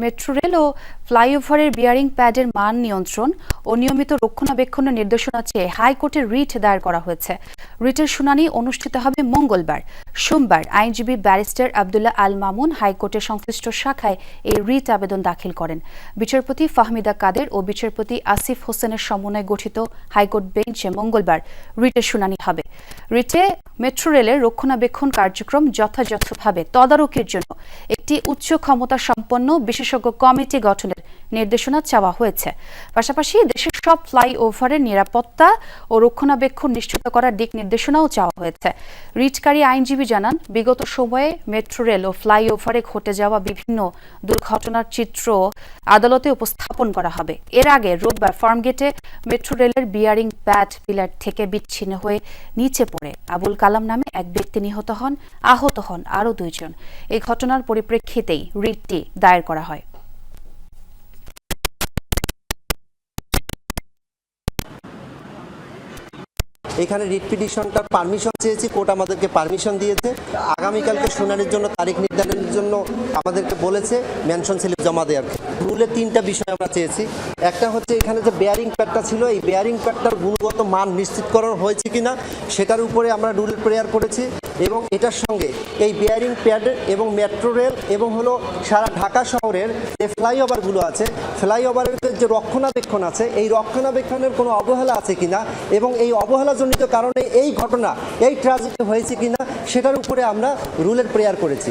Metro rail ও ফ্লাইওভারের bearing প্যাডের মান নিয়ন্ত্রণ ও নিয়মিত রক্ষণাবেক্ষণের নির্দেশনা চেয়ে হাইকোর্টে রিট দায়ের করা হয়েছে। রিটের শুনানি অনুষ্ঠিত হবে মঙ্গলবার। সোমবার আইনজীবী ব্যারিস্টার আবদুল্লাহ আল মামুন হাইকোর্টের সংশ্লিষ্ট শাখায় এই রিট আবেদন দাখিল করেন। বিচারপতি ফাহমিদা কাদের ও বিচারপতি আসিফ হোসেনের সমন্বয়ে গঠিত হাইকোর্ট বেঞ্চে মঙ্গলবার রিটের শুনানি হবে। রিটে মেট্রো রেলের রক্ষণাবেক্ষণ কার্যক্রম যথাযথভাবে তদারকির জন্য একটি উচ্চ ক্ষমতা সম্পন্ন বিশেষজ্ঞ কমিটি গঠনের নির্দেশনা চাওয়া হয়েছে। পাশাপাশি দেশের সব ফ্লাইওভারের নিরাপত্তা ও রক্ষণাবেক্ষণ নিশ্চিত করার দিক নির্দেশনাও চাওয়া হয়েছে। রিটকারী আইনজীবী জানান, বিগত সময়ে মেট্রো রেল ও ফ্লাইওভারে ঘটে যাওয়া বিভিন্ন দুর্ঘটনার চিত্র আদালতে উপস্থাপন করা হবে। এর আগে রোববার ফার্মগেটে মেট্রো রেলের বিয়ারিং প্যাড পিলার থেকে বিচ্ছিন্ন হয়ে নিচে পড়ে আবুল কালাম নামে এক ব্যক্তি নিহত হন, আহত হন আরও দুইজন। এই ঘটনার পরিপ্রেক্ষিতেই রিটটি দায়ের করা হয়। এখানে রিট পিটিশনটা পারমিশন চেয়েছি, কোর্ট আমাদেরকে পারমিশন দিয়েছে। আগামীকালকে শুনানির জন্য তারিখ নির্ধারণের জন্য আমাদেরকে বলেছে মেনশন স্লিপ জমা দেওয়ার রুলে তিনটা বিষয় আমরা চেয়েছি। একটা হচ্ছে এখানে যে বেয়ারিং প্যাডটা ছিল, এই বেয়ারিং প্যাডটার গুণগত মান নিশ্চিত নিশ্চিতকরণ হয়েছে কি না সেটার উপরে আমরা রুল প্রেয়ার করেছি এবং এটার সঙ্গে এই বেয়ারিং প্যাড এবং মেট্রো রেল এবং হলো সারা ঢাকা শহরের যে ফ্লাইওভারগুলো আছে ফ্লাইওভারের যে রক্ষণাবেক্ষণ আছে, এই রক্ষণাবেক্ষণের কোনো অবহেলা আছে কি না এবং এই অবহেলাজনিত কারণে এই ঘটনা, এই ট্রাজেডি হয়েছে কি না সেটার উপরে আমরা রুলের প্রেয়ার করেছি।